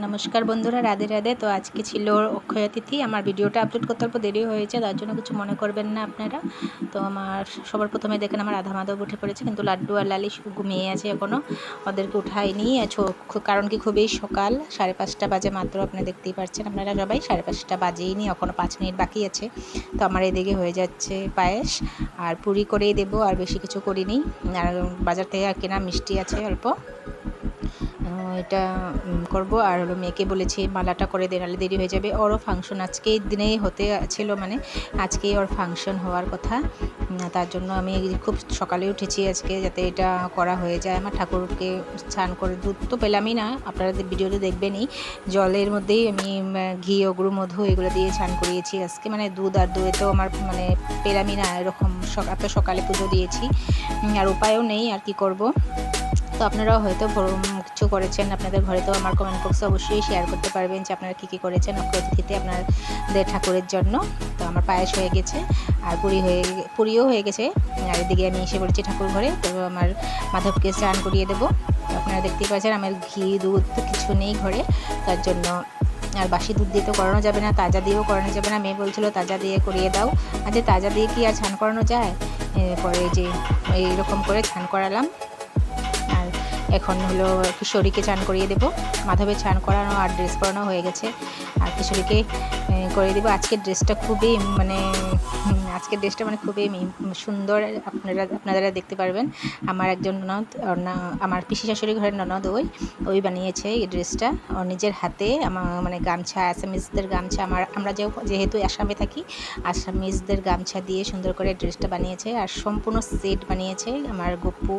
নমস্কার বন্ধুরা, রাধে রাধে। তো আজকে ছিল অক্ষয় তিথি আমার ভিডিওটা আপলোড করতে অল্প দেরি হয়েছে, তার জন্য কিছু মনে করবেন না আপনারা। তো আমার সবার প্রথমে দেখেন, আমার আধা মাধব উঠে পড়েছে, কিন্তু লাড্ডু আর লালি ঘুমিয়ে আছে এখনও ওদেরকে উঠায়নি কারণ কি খুবই সকাল, সাড়ে পাঁচটা বাজে মাত্র আপনি দেখতেই পাচ্ছেন আপনারা সবাই সাড়ে পাঁচটা বাজেইনি এখনও পাঁচ মিনিট বাকি আছে। তো আমার এদিকে হয়ে যাচ্ছে পায়েস, আর পুরি করেই দেবো, আর বেশি কিছু করিনি। আর বাজার থেকে আর কেনা মিষ্টি আছে অল্প। এটা করব। আর হলো মেয়েকে বলেছি, মালাটা করে দে নাহলে দেরি হয়ে যাবে। ওরও ফাংশন আজকেই দিনেই হতে ছিল মানে আজকেই ওর ফাংশন হওয়ার কথা। তার জন্য আমি খুব সকালে উঠেছি আজকে যাতে এটা করা হয়ে যায়। আমার ঠাকুরকে স্নান করে দুধ তো পেলামই না, আপনারা ভিডিওতে দেখবেনই। জলের মধ্যেই আমি ঘি, অগ্রু, মধু এগুলো দিয়ে স্নান করিয়েছি আজকে। মানে দুধ আর দই তো আমার মানে পেলামই না। এরকম এত সকালে পুজো দিয়েছি। আর উপায়ও নেই, আর কি করব? তো আপনারাও হয়তো কিছু করেছেন। আপনাদের ঘরে তো আমার কমেন্ট বক্সে অবশ্যই শেয়ার করতে পারবেন যে আপনারা কী কী করেছেন অক্ষয় তিথিতে আপনাদের ঠাকুরের জন্য। তো আমার পায়েস হয়ে গেছে, আর পুরি হয়ে পুরিও হয়ে গেছে। আর এদিকে আমি এসে পড়েছি ঠাকুর ঘরে, তো আমার মাধবকে স্নান করিয়ে দেবো। আপনারা দেখতেই পাচ্ছেন আমার ঘি, দুধ তো কিছু নেই ঘরে, তার জন্য আর বাসি দুধ দিয়ে তো করানো যাবে না, তাজা দিয়েও করানো যাবে না। মেয়ে বলছিল, তাজা দিয়ে করিয়ে দাও। আচ্ছা তাজা দিয়ে কি আর ছান করানো যায়? পরে যে এইরকম করে ছান করালাম। আর এখন হলো কিশোরীকে চান করিয়ে দেবো। মাধবের চান করানো আর ড্রেস পরানো হয়ে গেছে। আর কিশোরীকে করিয়ে দেবো। আজকের ড্রেসটা খুবই মানে আজকের ড্রেসটা মানে খুবই সুন্দর আপনারা আপনারা দেখতে পারবেন। আমার একজন ননদ আমার পিসি শাশুড়ি ঘরের ননদ ওই ওই বানিয়েছে এই ড্রেসটা। ওর নিজের হাতে আমার মানে গামছা, আসামিজদের গামছা, আমার, আমরা যেহেতু আসামে থাকি, আসামিজদের গামছা দিয়ে সুন্দর করে ড্রেসটা বানিয়েছে। আর সম্পূর্ণ সেট বানিয়েছে আমার গপ্পু,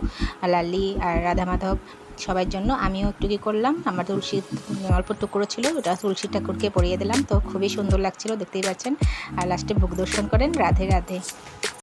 লালি আর রাধা মাধব। সবার জন্য আমিও একটু কি করলাম, আমার তুলসী অল্প টুকরো ছিল, ওটা তুলসী ঠাকুরকে পরিয়ে দিলাম, তো খুবই সুন্দর লাগছিল, দেখতেই পাচ্ছেন। আর লাস্টে ভোগ দর্শন করেন, রাধে রাধে।